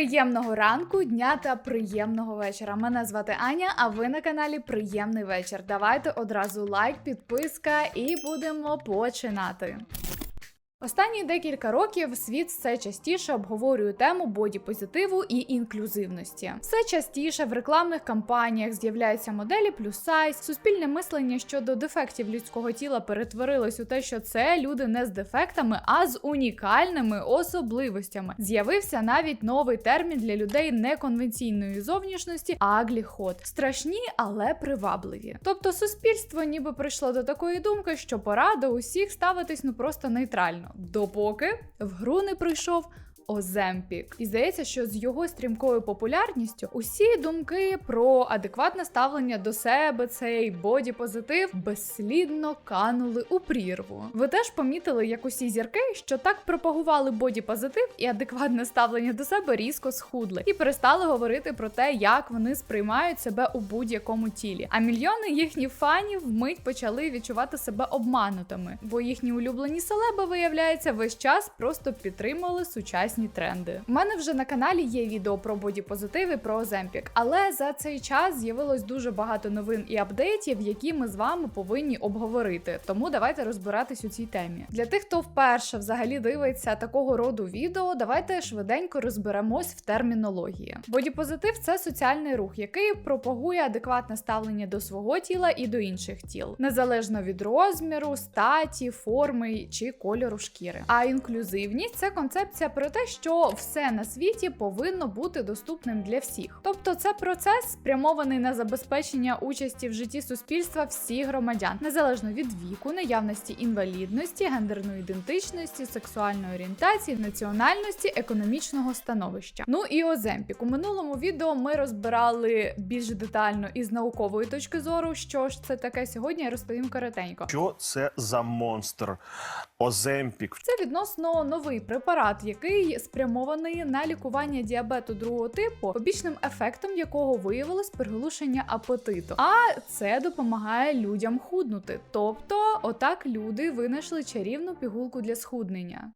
Приємного ранку, дня та приємного вечора. Мене звати Аня, а ви на каналі Приємний вечір. Давайте одразу лайк, підписка і будемо починати. Останні декілька років світ все частіше обговорює тему бодіпозитиву і інклюзивності. Все частіше в рекламних кампаніях з'являються моделі плюс сайз. Суспільне мислення щодо дефектів людського тіла перетворилось у те, що це люди не з дефектами, а з унікальними особливостями. З'явився навіть новий термін для людей неконвенційної зовнішності агліхот. Страшні, але привабливі. Тобто суспільство ніби прийшло до такої думки, що пора до усіх ставитись ну просто нейтрально допоки в гру не прийшов. Оземпік. І здається, що з його стрімкою популярністю усі думки про адекватне ставлення до себе, цей боді-позитив безслідно канули у прірву. Ви теж помітили, як усі зірки, що так пропагували боді-позитив і адекватне ставлення до себе різко схудли і перестали говорити про те, як вони сприймають себе у будь-якому тілі. А мільйони їхніх фанів вмить почали відчувати себе обманутими, бо їхні улюблені селеби, виявляється, весь час просто підтримували сучасні тренди. У мене вже на каналі є відео про бодіпозитив і про Оземпік, але за цей час з'явилось дуже багато новин і апдейтів, які ми з вами повинні обговорити. Тому давайте розбиратись у цій темі. Для тих, хто вперше взагалі дивиться такого роду відео, давайте швиденько розберемось в термінології. Бодіпозитив це соціальний рух, який пропагує адекватне ставлення до свого тіла і до інших тіл, незалежно від розміру, статі, форми чи кольору шкіри. А інклюзивність це концепція про те, що все на світі повинно бути доступним для всіх. Тобто, це процес спрямований на забезпечення участі в житті суспільства всіх громадян, незалежно від віку, наявності інвалідності, гендерної ідентичності, сексуальної орієнтації, національності, економічного становища. Ну і Оземпік. У минулому відео ми розбирали більш детально і з наукової точки зору, що ж це таке сьогодні. Я розповім коротенько. Що це за монстр? Оземпік. Це відносно новий препарат, який спрямований на лікування діабету другого типу, побічним ефектом якого виявилось приглушення апетиту. А це допомагає людям худнути. Тобто, отак люди винайшли чарівну пігулку для схуднення.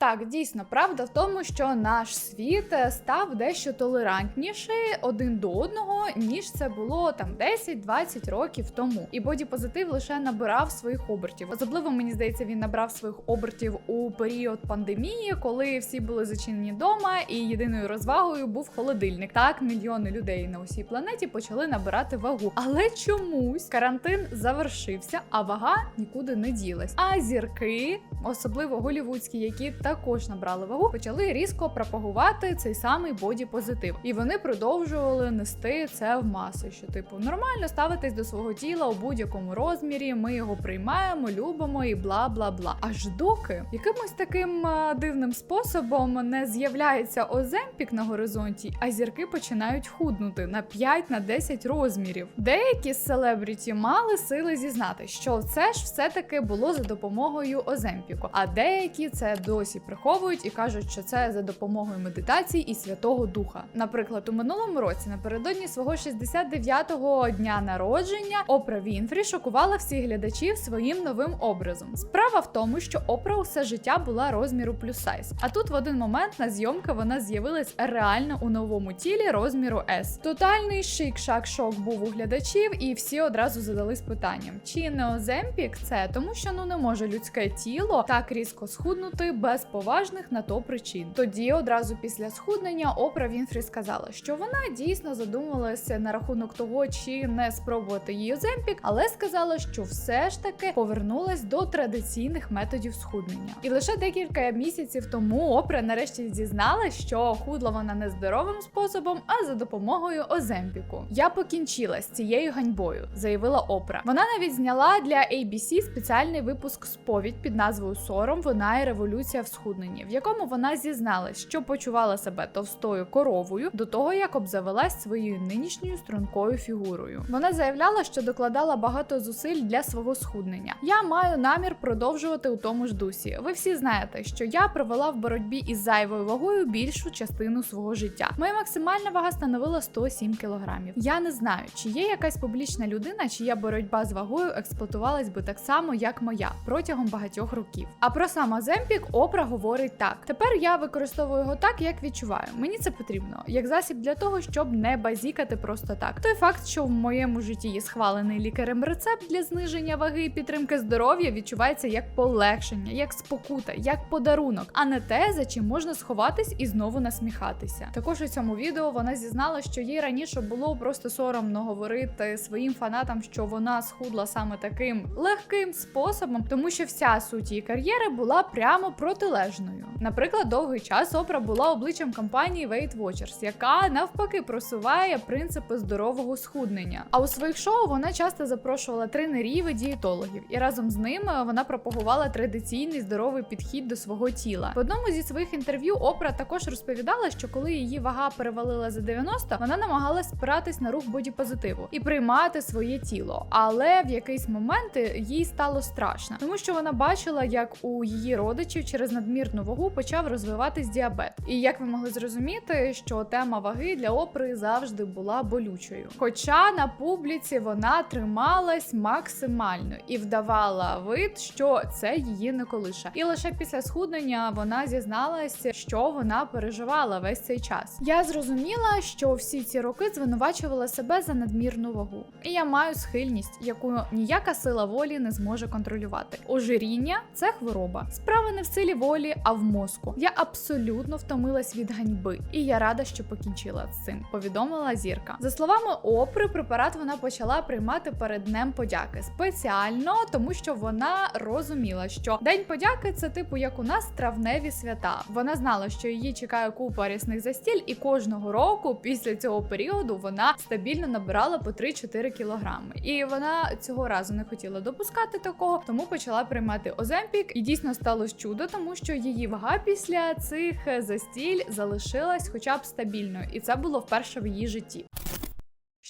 Так, дійсно, правда в тому, що наш світ е, став дещо толерантніший один до одного, ніж це було там 10-20 років тому. І бодіпозитив лише набирав своїх обертів. Особливо мені здається, він набрав своїх обертів у період пандемії, коли всі були зачинені вдома, і єдиною розвагою був холодильник. Так, мільйони людей на усій планеті почали набирати вагу. Але чомусь карантин завершився, а вага нікуди не ділась. А зірки, особливо голівудські, які також набрали вагу, почали різко пропагувати цей самий боді-позитив. І вони продовжували нести це в маси. Що, типу, нормально ставитись до свого тіла у будь-якому розмірі, ми його приймаємо, любимо і бла бла бла. Аж доки якимось таким дивним способом не з'являється оземпік на горизонті, а зірки починають худнути на 5-10 розмірів. Деякі селебріті мали сили зізнати, що це ж все-таки було за допомогою оземпіку, а деякі це досі приховують і кажуть, що це за допомогою медитації і Святого Духа. Наприклад, у минулому році, напередодні свого 69-го дня народження, Опра Вінфрі шокувала всіх глядачів своїм новим образом. Справа в тому, що Опра усе життя була розміру плюс сайз. А тут в один момент на зйомки вона з'явилась реально у новому тілі розміру S. Тотальний шик-шак-шок був у глядачів, і всі одразу задались питанням: чи не Оземпік це тому, що ну не може людське тіло так різко схуднути без поважних на то причин. Тоді одразу після схуднення Опра Вінфрі сказала, що вона дійсно задумалася на рахунок того, чи не спробувати її Оземпік, але сказала, що все ж таки повернулась до традиційних методів схуднення. І лише декілька місяців тому Опра нарешті дізналась, що худла вона не здоровим способом, а за допомогою Оземпіку. Я покінчила з цією ганьбою, заявила Опра. Вона навіть зняла для ABC спеціальний випуск сповідь під назвою Сором, вина і революція в схудненні, в якому вона зізналась, що почувала себе товстою коровою до того, як обзавелась своєю нинішньою стрункою фігурою. Вона заявляла, що докладала багато зусиль для свого схуднення. Я маю намір продовжувати у тому ж дусі. Ви всі знаєте, що я провела в боротьбі із зайвою вагою більшу частину свого життя. Моя максимальна вага становила 107 кілограмів. Я не знаю, чи є якась публічна людина, чия боротьба з вагою експлуатувалась би так само, як моя протягом багатьох років. А про сам Оземпік Опра говорить так: тепер я використовую його так, як відчуваю. Мені це потрібно, як засіб для того, щоб не базікати просто так. Той факт, що в моєму житті є схвалений лікарем рецепт для зниження ваги і підтримки здоров'я, відчувається як полегшення, як спокута, як подарунок, а не те, за чим можна сховатись і знову насміхатися. Також у цьому відео вона зізнала, що їй раніше було просто соромно говорити своїм фанатам, що вона схудла саме таким легким способом, тому що вся суть її кар'єри була прямо протилежною. Наприклад, довгий час Опра була обличчям компанії Weight Watchers, яка навпаки просуває принципи здорового схуднення. А у своїх шоу вона часто запрошувала тренерів і дієтологів, і разом з ними вона пропагувала традиційний здоровий підхід до свого тіла. В одному зі своїх інтерв'ю Опра також розповідала, що коли її вага перевалила за 90, вона намагалась спиратись на рух бодіпозитиву і приймати своє тіло. Але в якийсь момент їй стало страшно, тому що вона бачила, як у її родичів через надмірну вагу почав розвиватись діабет. І як ви могли зрозуміти, що тема ваги для опри завжди була болючою. Хоча на публіці вона трималась максимально і вдавала вид, що це її не колише. І лише після схуднення вона зізналася, що вона переживала весь цей час. Я зрозуміла, що всі ці роки звинувачувала себе за надмірну вагу, і я маю схильність, яку ніяка сила волі не зможе контролювати. Ожиріння це хвороба. Справа не в силі волі, а в мозку. Я абсолютно втомилась від ганьби, і я рада, що покінчила з цим. Повідомила зірка. За словами Опри, препарат вона почала приймати перед днем подяки спеціально, тому що вона розуміла, що день подяки це типу як у нас травневі свята. Вона знала, що її чекає купа рісних застіль, і кожного року після цього періоду вона стабільно набирала по 3-4 кілограми. І вона цього разу не хотіла допускати такого, тому почала приймати Оземпік. І дійсно сталося чудо, тому що її вага після цих застіль залишилась хоча б стабільною, і це було вперше в її житті.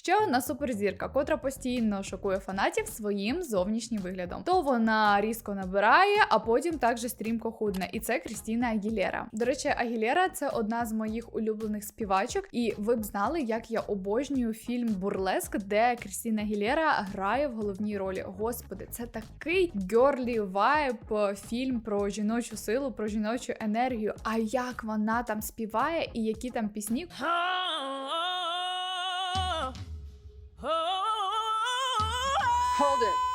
Ще одна суперзірка, котра постійно шокує фанатів своїм зовнішнім виглядом. То вона різко набирає, а потім також стрімко худне. І це Крістіна Агілєра. До речі, Агілєра це одна з моїх улюблених співачок, і ви б знали, як я обожнюю фільм Бурлеск, де Крістіна Агілєра грає в головній ролі. Господи, це такий гьорлі вайб фільм про жіночу силу, про жіночу енергію. А як вона там співає, і які там пісні Hold it.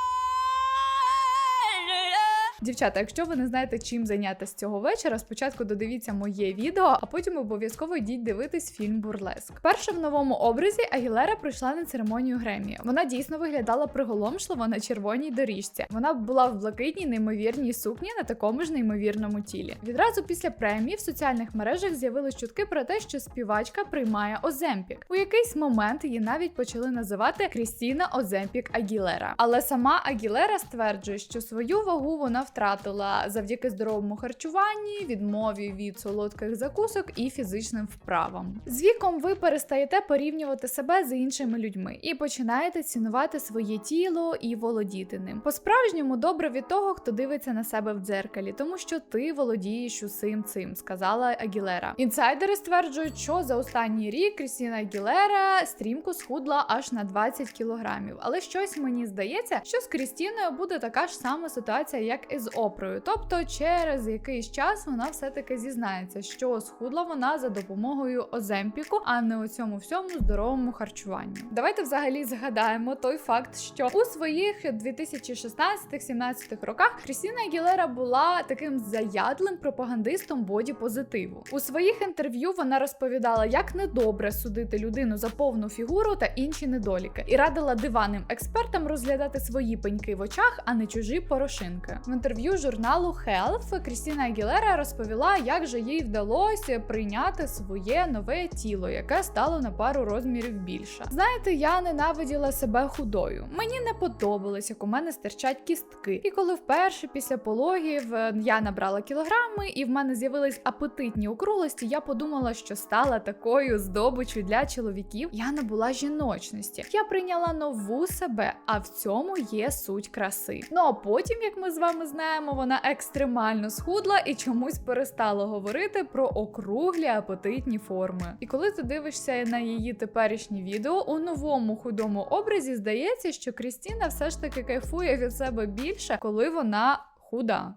Дівчата, якщо ви не знаєте, чим зайнятися цього вечора, спочатку додивіться моє відео, а потім обов'язково йдіть дивитись фільм Бурлеск. Перше в новому образі Агілера прийшла на церемонію Гремі. Вона дійсно виглядала приголомшливо на червоній доріжці. Вона була в блакитній неймовірній сукні на такому ж неймовірному тілі. Відразу після премії в соціальних мережах з'явились чутки про те, що співачка приймає Оземпік. У якийсь момент її навіть почали називати Крістіна Оземпік Агілера. Але сама Агілера стверджує, що свою вагу вона втратила завдяки здоровому харчуванні, відмові від солодких закусок і фізичним вправам. З віком ви перестаєте порівнювати себе з іншими людьми і починаєте цінувати своє тіло і володіти ним. По-справжньому добре від того, хто дивиться на себе в дзеркалі, тому що ти володієш усім цим, сказала Агілера. Інсайдери стверджують, що за останній рік Крістіна Агілера стрімко схудла аж на 20 кілограмів. Але щось мені здається, що з Крістіною буде така ж сама ситуація, як і з Опрою. Тобто, через якийсь час вона все-таки зізнається, що схудла вона за допомогою Оземпіку, а не у цьому всьому здоровому харчуванню. Давайте взагалі згадаємо той факт, що у своїх 2016-17 роках Крістіна Агілера була таким заядлим пропагандистом боді-позитиву. У своїх інтерв'ю вона розповідала, як недобре судити людину за повну фігуру та інші недоліки, і радила диванним експертам розглядати свої пеньки в очах, а не чужі порошинки. Інтерв'ю журналу Health Крістіна Агілера розповіла, як же їй вдалося прийняти своє нове тіло, яке стало на пару розмірів більше. Знаєте, я ненавиділа себе худою. Мені не подобалось, як у мене стирчать кістки. І коли вперше після пологів е, я набрала кілограми, і в мене з'явились апетитні округлості, я подумала, що стала такою здобичю для чоловіків. Я набула жіночності. Я прийняла нову себе, а в цьому є суть краси. Ну а потім, як ми з вами знаємо, вона екстремально схудла і чомусь перестала говорити про округлі апетитні форми. І коли ти дивишся на її теперішні відео у новому худому образі, здається, що Крістіна все ж таки кайфує від себе більше, коли вона худа.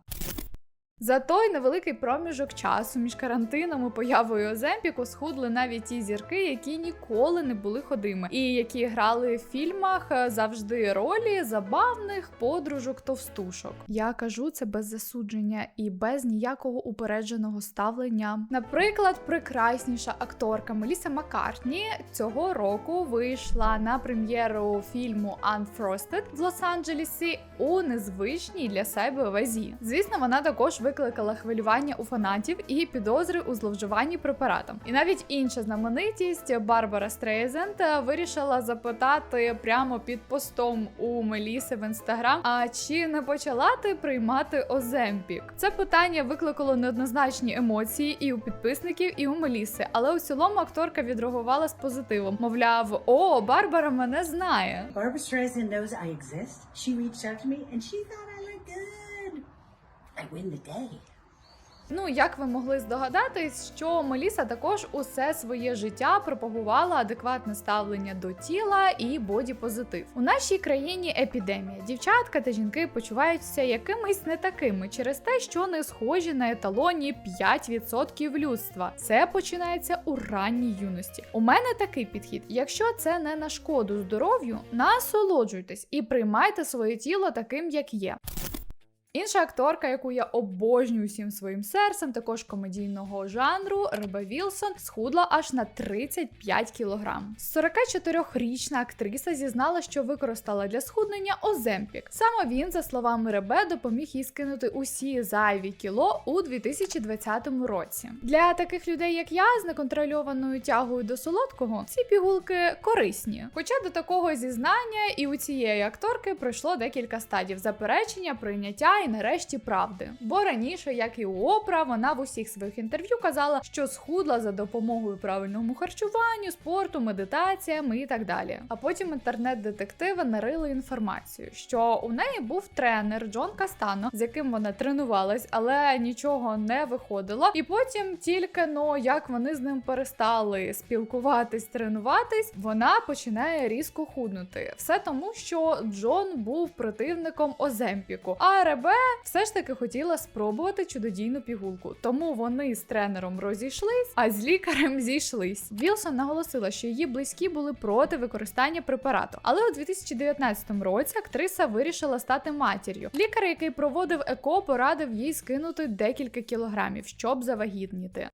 За той невеликий проміжок часу між карантином і появою Оземпіку схудли навіть ті зірки, які ніколи не були ходими, і які грали в фільмах е, завжди ролі забавних подружок товстушок. Я кажу це без засудження і без ніякого упередженого ставлення. Наприклад, прекрасніша акторка Меліса Маккартні цього року вийшла на прем'єру фільму Unfrosted в Лос-Анджелесі у незвичній для себе вазі. Звісно, вона також викликала хвилювання у фанатів і підозри у зловживанні препаратом. І навіть інша знаменитість Барбара Стрейзенд вирішила запитати прямо під постом у Меліси в інстаграм: а чи не почала ти приймати Оземпік? Це питання викликало неоднозначні емоції і у підписників, і у Меліси. Але у цілому акторка відреагувала з позитивом. Мовляв, о, Барбара мене знає. Barbara Streisand knows I exist. She reached out to me and she thought. I win the day. Ну, як ви могли здогадатись, що Меліса також усе своє життя пропагувала адекватне ставлення до тіла і боді-позитив. У нашій країні епідемія. Дівчатка та жінки почуваються якимись не такими через те, що не схожі на еталоні 5% людства. Це починається у ранній юності. У мене такий підхід: якщо це не на шкоду здоров'ю, насолоджуйтесь і приймайте своє тіло таким, як є. Інша акторка, яку я обожнюю всім своїм серцем, також комедійного жанру, Реба Вілсон, схудла аж на 35 кілограм. 44-річна актриса зізнала, що використала для схуднення Оземпік. Саме він, за словами Ребе, допоміг їй скинути усі зайві кіло у 2020 році. Для таких людей, як я, з неконтрольованою тягою до солодкого, ці пігулки корисні. Хоча до такого зізнання і у цієї акторки пройшло декілька стадів заперечення, прийняття і нарешті правди. Бо раніше, як і у Опра, вона в усіх своїх інтерв'ю казала, що схудла за допомогою правильному харчуванню, спорту, медитаціями і так далі. А потім інтернет-детективи нарили інформацію, що у неї був тренер Джон Кастано, з яким вона тренувалась, але нічого не виходило. І потім тільки ну як вони з ним перестали спілкуватись, тренуватись, вона починає різко худнути. Все тому, що Джон був противником Оземпіку, а Ребе все ж таки хотіла спробувати чудодійну пігулку. Тому вони з тренером розійшлись, а з лікарем зійшлись. Вілсон наголосила, що її близькі були проти використання препарату. Але у 2019 році актриса вирішила стати матір'ю. Лікар, який проводив еко, порадив їй скинути декілька кілограмів, щоб завагітніти.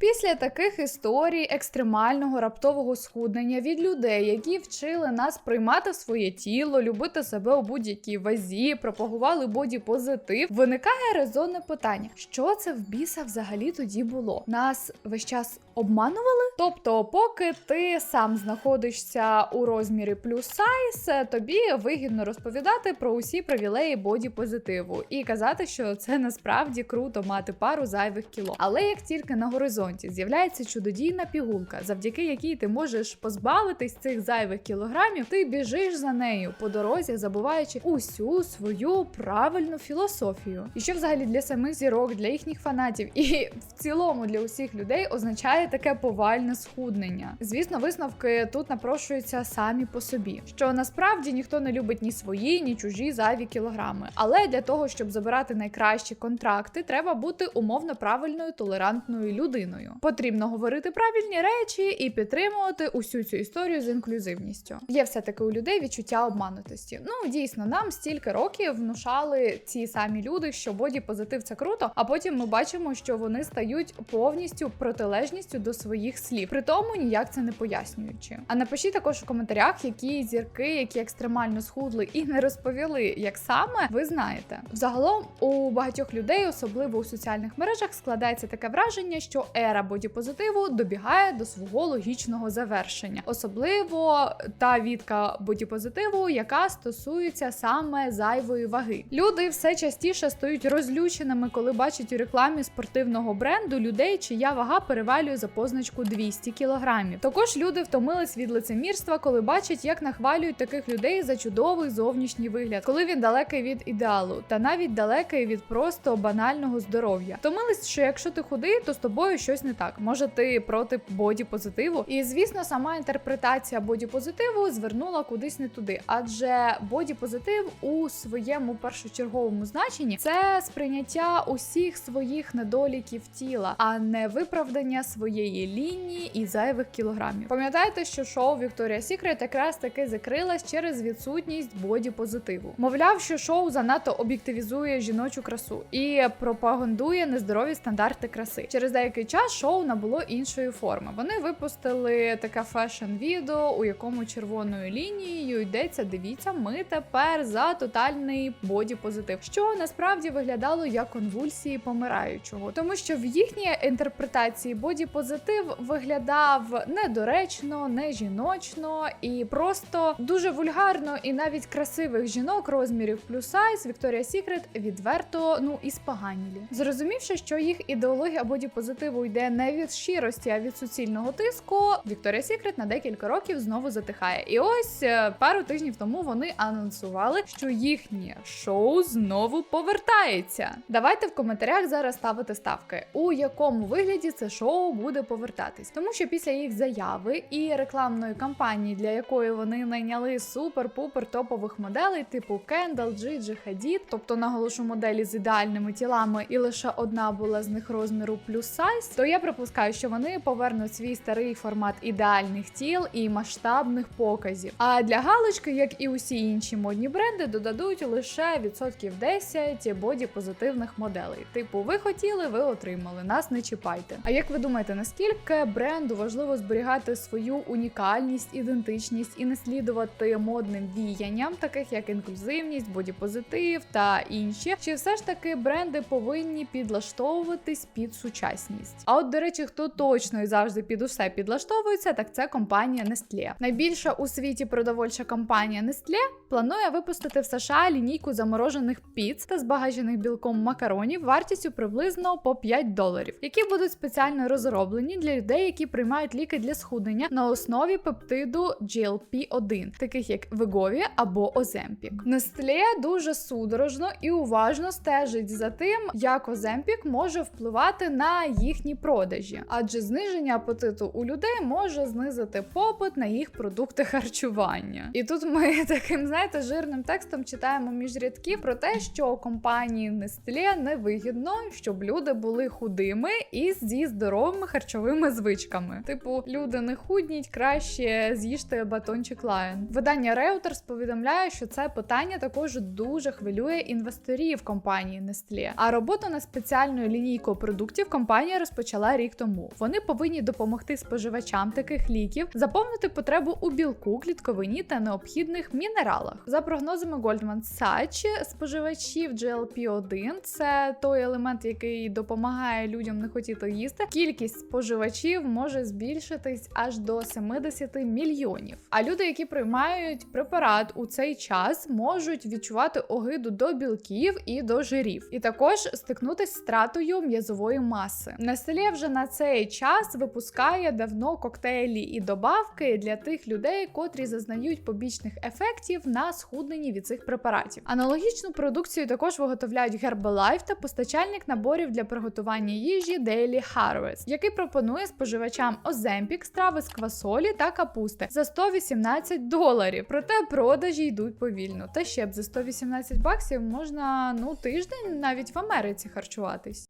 Після таких історій екстремального раптового схуднення від людей, які вчили нас приймати своє тіло, любити себе у будь-якій вазі, пропагували боді-позитив, виникає резонне питання: що це в біса взагалі тоді було? Нас весь час обманували? Тобто, поки ти сам знаходишся у розмірі плюс сайз, тобі вигідно розповідати про усі привілеї боді-позитиву і казати, що це насправді круто мати пару зайвих кіло. Але як тільки на горизонті з'являється чудодійна пігулка, завдяки якій ти можеш позбавитись цих зайвих кілограмів, ти біжиш за нею по дорозі, забуваючи усю свою правильну філософію. І що взагалі для самих зірок, для їхніх фанатів, і в цілому для усіх людей означає таке повальне схуднення. Звісно, висновки тут напрошуються самі по собі, що насправді ніхто не любить ні свої, ні чужі зайві кілограми. Але для того, щоб забирати найкращі контракти, треба бути умовно правильною толерантною людиною. Потрібно говорити правильні речі і підтримувати усю цю історію з інклюзивністю. Є все таки у людей відчуття обманутості. Ну дійсно, нам стільки років внушали ці самі люди, що боді позитив це круто. А потім ми бачимо, що вони стають повністю протилежністю до своїх слів, при тому ніяк це не пояснюючи. А напишіть також у коментарях, які зірки, які екстремально схудли і не розповіли, як саме ви знаєте. Взагалом у багатьох людей, особливо у соціальних мережах, складається таке враження, що ера бодіпозитиву добігає до свого логічного завершення, особливо та відка бодіпозитиву, яка стосується саме зайвої ваги. Люди все частіше стають розлюченими, коли бачать у рекламі спортивного бренду людей, чия вага перевалює за позначку 200 кілограмів. Також люди втомились від лицемірства, коли бачать, як нахвалюють таких людей за чудовий зовнішній вигляд, коли він далекий від ідеалу, та навіть далекий від просто банального здоров'я. Втомились, що якщо ти худий, то з тобою щось не так. Може, ти проти боді-позитиву? І звісно, сама інтерпретація боді-позитиву звернула кудись не туди, адже боді-позитив у своєму першочерговому значенні це сприйняття усіх своїх недоліків тіла, а не виправдання своєї лінії і зайвих кілограмів. Пам'ятаєте, що шоу Victoria's Secret якраз таки закрилась через відсутність боді-позитиву. Мовляв, що шоу занадто об'єктивізує жіночу красу і пропагандує нездорові стандарти краси. Через деякий час шоу набуло іншої форми. Вони випустили таке фешн-відео, у якому червоною лінією йдеться: дивіться, ми тепер за тотальний боді-позитив, що насправді виглядало як конвульсії помираючого, тому що в їхній інтерпретації боді-позитив виглядав недоречно, не жіночно і просто дуже вульгарно, і навіть красивих жінок розмірів плюс сайз Victoria's Secret відверто ну і споганілі. Зрозумівши, що їх ідеологія боді-позитиву йде не від щирості, а від суцільного тиску, Victoria's Secret на декілька років знову затихає. І ось е, пару тижнів тому вони анонсували, що їхнє шоу знову повертається. Давайте в коментарях зараз ставити ставки, у якому вигляді це шоу буде повертатись, тому що після їх заяви і рекламної кампанії, для якої вони найняли супер-пупер топових моделей, типу Кендал, Джиджи, Хадід, тобто наголошу моделі з ідеальними тілами, і лише одна була з них розміру плюс сайз, то я припускаю, що вони повернуть свій старий формат ідеальних тіл і масштабних показів. А для галочки, як і усі інші модні бренди, додадуть лише відсотків 10 боді-позитивних моделей. Типу, ви хотіли, ви отримали, нас не чіпайте. А як ви думаєте, наскільки бренду важливо зберігати свою унікальність, ідентичність і не слідувати модним віянням, таких як інклюзивність, бодіпозитив та інші? Чи все ж таки бренди повинні підлаштовуватись під сучасність? А от, до речі, хто точно і завжди під усе підлаштовується, так це компанія Nestlé. Найбільша у світі продовольча компанія Nestlé планує випустити в США лінійку заморожених піц та збагачених білком макаронів вартістю приблизно по 5 доларів, які будуть спеціально розроблені для людей, які приймають ліки для схуднення на основі пептиду GLP-1, таких як Вегові або Оземпік. Nestlé дуже судорожно і уважно стежить за тим, як Оземпік може впливати на їхні продажі, адже зниження апетиту у людей може знизити попит на їх продукти харчування. І тут ми таким, знаєте, жирним текстом читаємо між рядків про те, що компанії Nestlé невигідно, щоб люди були худими і зі здоровими харчовими звичками. Типу, люди не худніть, краще з'їжте батончик Lion. Видання Reuters повідомляє, що це питання також дуже хвилює інвесторів компанії Nestlé. А роботу над спеціальною лінійкою продуктів компанія розпочала рік тому. Вони повинні допомогти споживачам таких ліків заповнити потребу у білку, клітковині та необхідних мінералах. За прогнозами Goldman Sachs, споживачів GLP-1 – це той елемент, який допомагає людям не хотіти їсти. Кількість споживачів може збільшитись аж до 70 мільйонів. А люди, які приймають препарат у цей час, можуть відчувати огиду до білків і до жирів, і також стикнутися з стратою м'язової маси. Nestlé вже на цей час випускає давно коктейлі і добавки для тих людей, котрі зазнають побічних ефектів на схудненні від цих препаратів. Аналогічну продукцію також виготовляють Herbalife та постачальник наборів для приготування їжі Daily Harvest, який пропонує споживачам Оземпік страви з квасолі та капусти за 118 доларів. Проте продажі йдуть повільно. Та ще б за 118 баксів можна ну тиждень навіть в Америці харчуватись.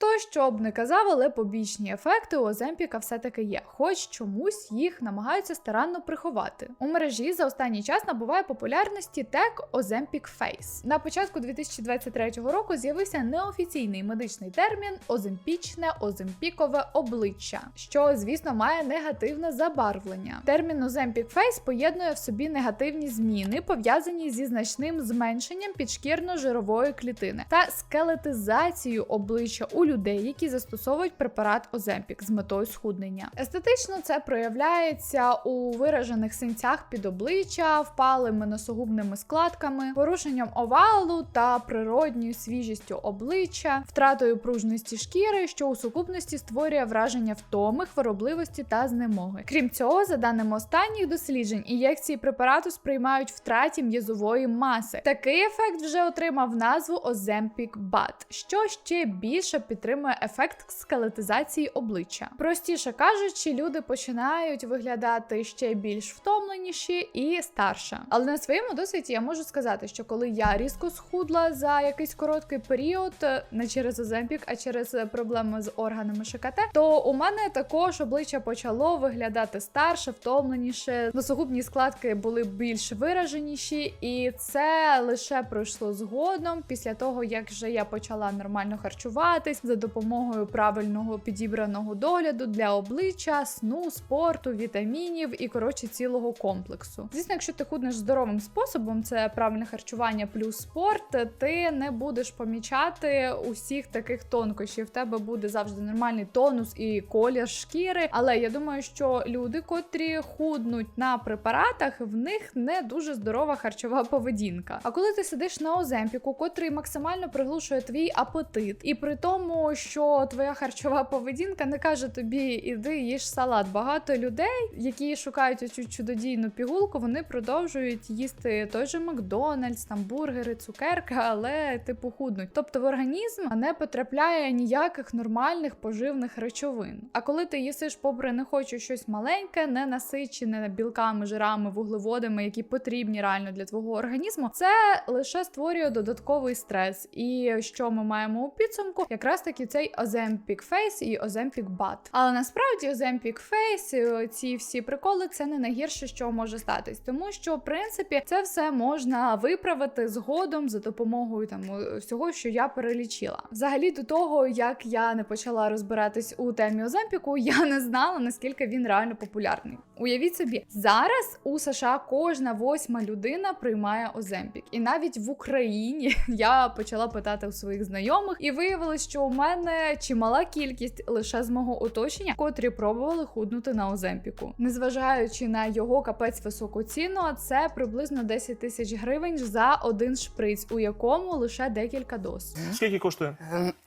То, що б не казав, але побічні ефекти у Оземпіка все-таки є, хоч чомусь їх намагаються старанно приховати. У мережі за останній час набуває популярності тег Оземпік Face. На початку 2023 року з'явився неофіційний медичний термін оземпічне оземпікове обличчя, що, звісно, має негативне забарвлення. Термін Оземпік Face поєднує в собі негативні зміни, пов'язані зі значним зменшенням підшкірно-жирової клітини та скелетизацією обличчя у людей, які застосовують препарат Оземпік з метою схуднення. Естетично це проявляється у виражених синцях під обличчя, впалими носогубними складками, порушенням овалу та природньою свіжістю обличчя, втратою пружності шкіри, що у сукупності створює враження втоми, хворобливості та знемоги. Крім цього, за даними останніх досліджень, ін'єкції препарату сприймають втраті м'язової маси. Такий ефект вже отримав назву Ozempic BAT, що ще більше підтримує ефект скелетизації обличчя. Простіше кажучи, люди починають виглядати ще більш втомленіші і старше. Але на своєму досвіді я можу сказати, що коли я різко схудла за якийсь короткий період, е, не через Оземпік, а через проблеми з органами ШКТ, то у мене також обличчя почало виглядати старше, втомленіше. Носогубні складки були більш вираженіші, і це лише пройшло згодом після того, як вже я почала нормально харчуватись за допомогою правильного підібраного догляду для обличчя, сну, спорту, вітамінів і коротше цілого комплексу. Звісно, якщо ти худнеш здоровим способом, це правильне харчування плюс спорт, ти не будеш помічати усіх таких тонкощів. В тебе буде завжди нормальний тонус і колір шкіри. Але я думаю, що люди, котрі худнуть на препаратах, в них не дуже здорова харчова поведінка. А коли ти сидиш на оземпіку, котрий максимально приглушує твій апетит, і при тому, що твоя харчова поведінка не каже тобі іди їж салат. Багато людей, які шукають оцю чудодійну пігулку, вони продовжують їсти той же Макдональдс, там бургери, цукерки, але типу худнуть. Тобто в організм не потрапляє ніяких нормальних поживних речовин. А коли ти їсиш, попри не хочу щось маленьке, не насичене білками, жирами, вуглеводами, які потрібні реально для твого організму, це лише створює додатковий стрес. І що ми маємо у підсумку? Якраз таки цей Ozempic Face і Ozempic Butt. Але насправді Face, і ці всі приколи, це не найгірше, що може статись, тому що в принципі це все можна виправити згодом за допомогою там всього, що я перелічила. Взагалі, до того як я не почала розбиратись у темі Оземпіку, я не знала наскільки він реально популярний. Уявіть собі, зараз у США кожна восьма людина приймає Оземпік, і навіть в Україні я почала питати у своїх знайомих, і виявилось, що у мене чимала кількість лише з мого оточення, котрі пробували худнути на Оземпіку. Незважаючи на його капець високу ціну, це приблизно 10 тисяч гривень за один шприц, у якому лише декілька доз. Скільки коштує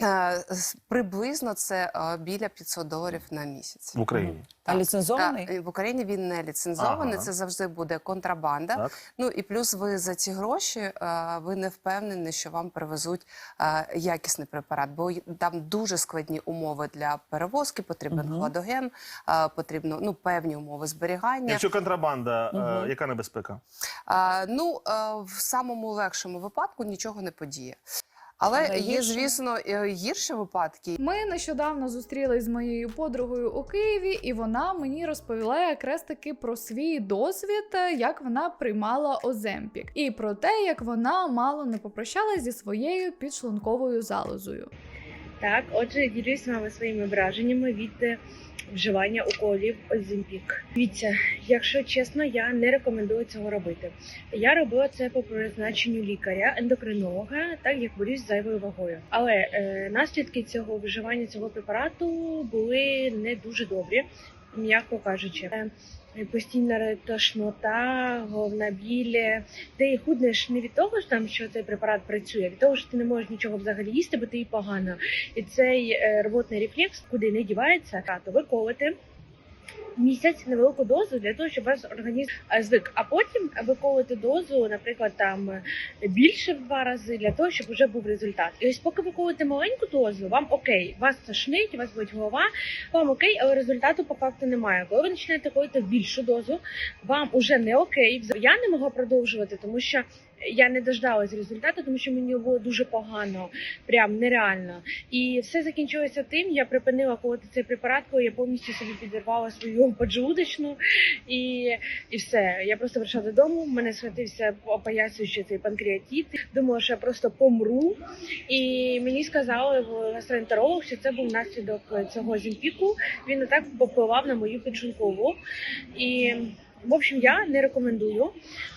е, с- Приблизно це е, біля 500 доларів на місяць. в Україні? А ліцензований? Е, в Україні він не ліцензований, Ага. це завжди буде контрабанда. Так. Ну і плюс ви за ці гроші е, ви не впевнені, що вам привезуть е, якісний препарат, бо там дуже складні умови для перевозки, потрібен Мгм. хладоген, е, потрібно ну певні умови зберігання. Якщо контрабанда, Мгм. яка небезпека? А, ну, е, в самому легшому випадку нічого не подіє. Але Але є, звісно, е, гірші випадки. Ми нещодавно зустрілись з моєю подругою у Києві, і вона мені розповіла якраз таки про свій досвід, як вона приймала Оземпік, і про те, як вона мало не попрощалась зі своєю підшлунковою залозою. Так, отже, ділюсь з вами своїми враженнями від е, вживання уколів Озімпік. Дивіться, якщо чесно, я не рекомендую цього робити. Я робила це по призначенню лікаря, ендокринолога, так як борюсь з зайвою вагою. Але е, наслідки цього вживання цього препарату були не дуже добрі, м'яко кажучи. Е, Постійна тошнота, головна біль, ти худнеш не від того, ж там, що цей препарат працює, а від того, що ти не можеш нічого взагалі їсти, бо ти і погано. І цей роботний рвотний рефлекс куди не дівається, то ви колите місяць невелику дозу для того, щоб ваш організм е, звик. А потім ви дозу, наприклад, там е, більше в два рази для того, щоб вже був результат. І ось поки ви колите маленьку дозу, вам окей, вас тошнить, у вас болить голова, вам окей, але результату по факту немає. Коли ви починаєте колити більшу дозу, вам уже не окей. Я не могла продовжувати, тому що я не дождалась результату, тому що мені було дуже погано, прям нереально. І все закінчилося тим. Я припинила колоти цей препарат, коли я повністю собі підірвала свою поджелудочну і, і все. Я просто прийшла додому. в Мене схватився опоясуючи цей панкреатит. Думала, що я просто помру. І мені сказали в гастроентеролог, що це був наслідок цього зімпіку. Він не так попливав на мою підшлункову. І В общем, я не рекомендую.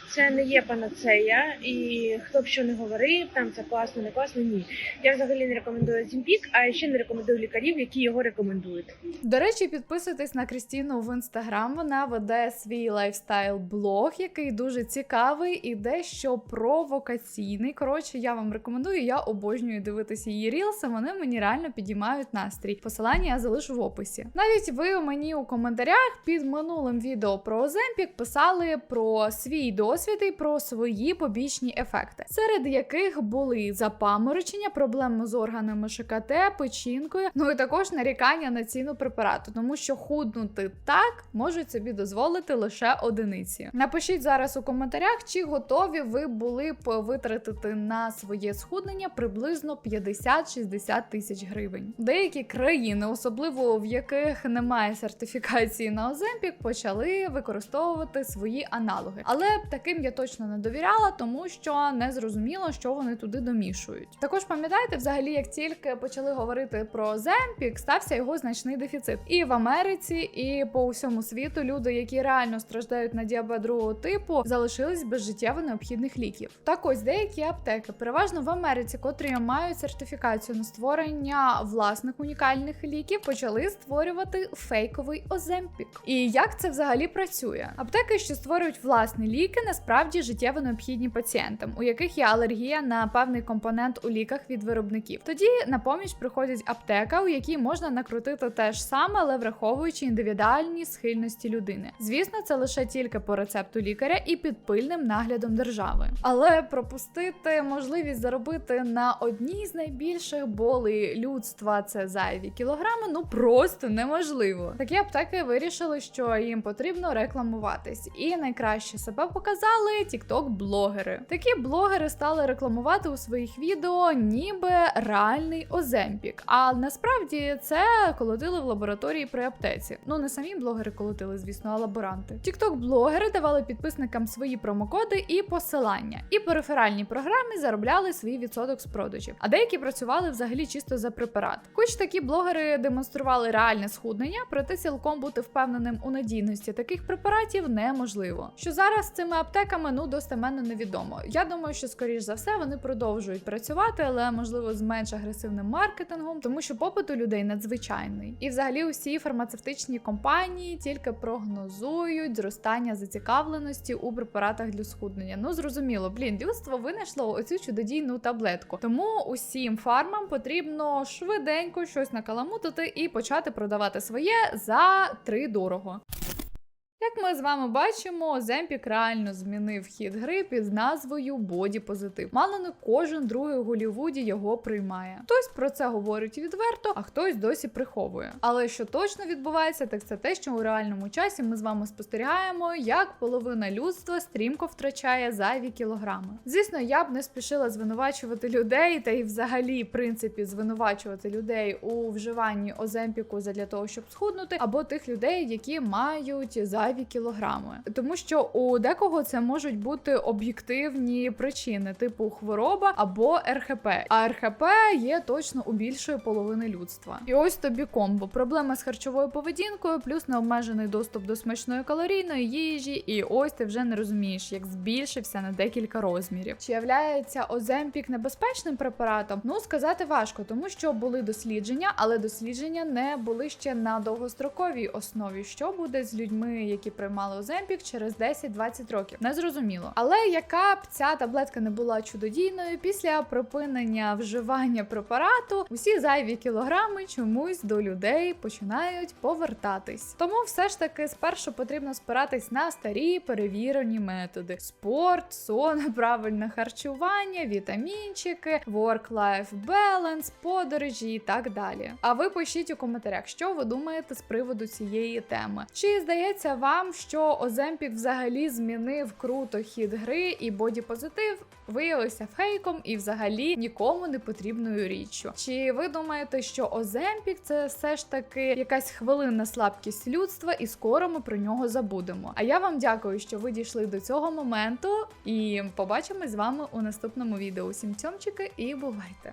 Це не є панацея, і хто б що не говорив, там це класно, не класно. Ні. Я взагалі не рекомендую Зімпік, а ще не рекомендую лікарів, які його рекомендують. До речі, підписуйтесь на Крістіну в інстаграм. Вона веде свій лайфстайл блог, який дуже цікавий і дещо провокаційний. Коротше, я вам рекомендую. Я обожнюю дивитися її рілси. Вони мені реально підіймають настрій. Посилання я залишу в описі. Навіть ви мені у коментарях під минулим відео про Оземпік писали про свій досвід і про свої побічні ефекти, серед яких були запаморочення, проблеми з органами ШКТ, печінкою, ну і також нарікання на ціну препарату, тому що худнути так можуть собі дозволити лише одиниці. Напишіть зараз у коментарях, чи готові ви були б витратити на своє схуднення приблизно 50-60 тисяч гривень. Деякі країни, особливо в яких немає сертифікації на Оземпік, почали використовувати свої аналоги. Але таким я точно не довіряла, тому що не зрозуміло, що вони туди домішують. Також пам'ятаєте, взагалі, як тільки почали говорити про Оземпік, стався його значний дефіцит. І в Америці, і по усьому світу люди, які реально страждають на діабет другого типу, залишились без життєво необхідних ліків. Так ось деякі аптеки, переважно в Америці, котрі мають сертифікацію на створення власних унікальних ліків, почали створювати фейковий Оземпік. І як це взагалі працює? Аптеки, що створюють власні ліки, насправді життєво необхідні пацієнтам, у яких є алергія на певний компонент у ліках від виробників. Тоді на поміч приходить аптека, у якій можна накрутити те ж саме, але враховуючи індивідуальні схильності людини. Звісно, це лише тільки по рецепту лікаря і під пильним наглядом держави. Але пропустити можливість заробити на одній з найбільших болей людства це зайві кілограми, ну просто неможливо. Такі аптеки вирішили, що їм потрібно рекламуватись, і найкраще себе показали тікток-блогери. Такі блогери стали рекламувати у своїх відео, ніби реальний Оземпік. А насправді це колотили в лабораторії при аптеці. Ну не самі блогери колотили, звісно, а лаборанти. Тікток-блогери давали підписникам свої промокоди і посилання, і по реферальній програмі заробляли свій відсоток з продажів. А деякі працювали взагалі чисто за препарат. Хоч такі блогери демонстрували реальне схуднення, проте цілком бути впевненим у надійності таких препаратів неможливо. Що зараз цими аптеками ну достеменно невідомо. Я думаю, що скоріш за все вони продовжують працювати, але можливо з менш агресивним маркетингом, тому що попит у людей надзвичайний. І взагалі усі фармацевтичні компанії тільки прогнозують зростання зацікавленості у препаратах для схуднення. Ну зрозуміло, блін, людство винайшло оцю чудодійну таблетку. Тому усім фармам потрібно швиденько щось накаламутити і почати продавати своє за три дорого. Як ми з вами бачимо, Земпік реально змінив хід гри під назвою Боді Позитив. Мало не кожен другий у Голлівуді його приймає. Хтось про це говорить відверто, а хтось досі приховує. Але що точно відбувається, так це те, що у реальному часі ми з вами спостерігаємо, як половина людства стрімко втрачає зайві кілограми. Звісно, я б не спішила звинувачувати людей, та й взагалі, в принципі, звинувачувати людей у вживанні оземпіку для того, щоб схуднути, або тих людей, які мають зайві кілограми. Тому що у декого це можуть бути об'єктивні причини, типу хвороба або РХП. А РХП є точно у більшої половини людства. І ось тобі комбо: проблема з харчовою поведінкою, плюс необмежений доступ до смачної калорійної їжі. І ось ти вже не розумієш, як збільшився на декілька розмірів. Чи являється Оземпік небезпечним препаратом? Ну сказати важко, тому що були дослідження, але дослідження не були ще на довгостроковій основі. Що буде з людьми, які приймали Оземпік через 10-20 років? Не зрозуміло. Але яка б ця таблетка не була чудодійною, після припинення вживання препарату усі зайві кілограми чомусь до людей починають повертатись. Тому все ж таки спершу потрібно спиратись на старі перевірені методи: спорт, сон, правильне харчування, вітамінчики, work-life balance, подорожі і так далі. А ви пишіть у коментарях, що ви думаєте з приводу цієї теми. Чи здається вам, що Оземпік взагалі змінив круто хід гри і бодіпозитив виявився фейком і взагалі нікому не потрібною річчю? Чи ви думаєте, що Оземпік це все ж таки якась хвилинна слабкість людства, і скоро ми про нього забудемо? А я вам дякую, що ви дійшли до цього моменту, і побачимось з вами у наступному відео. Усім цьомчики і бувайте!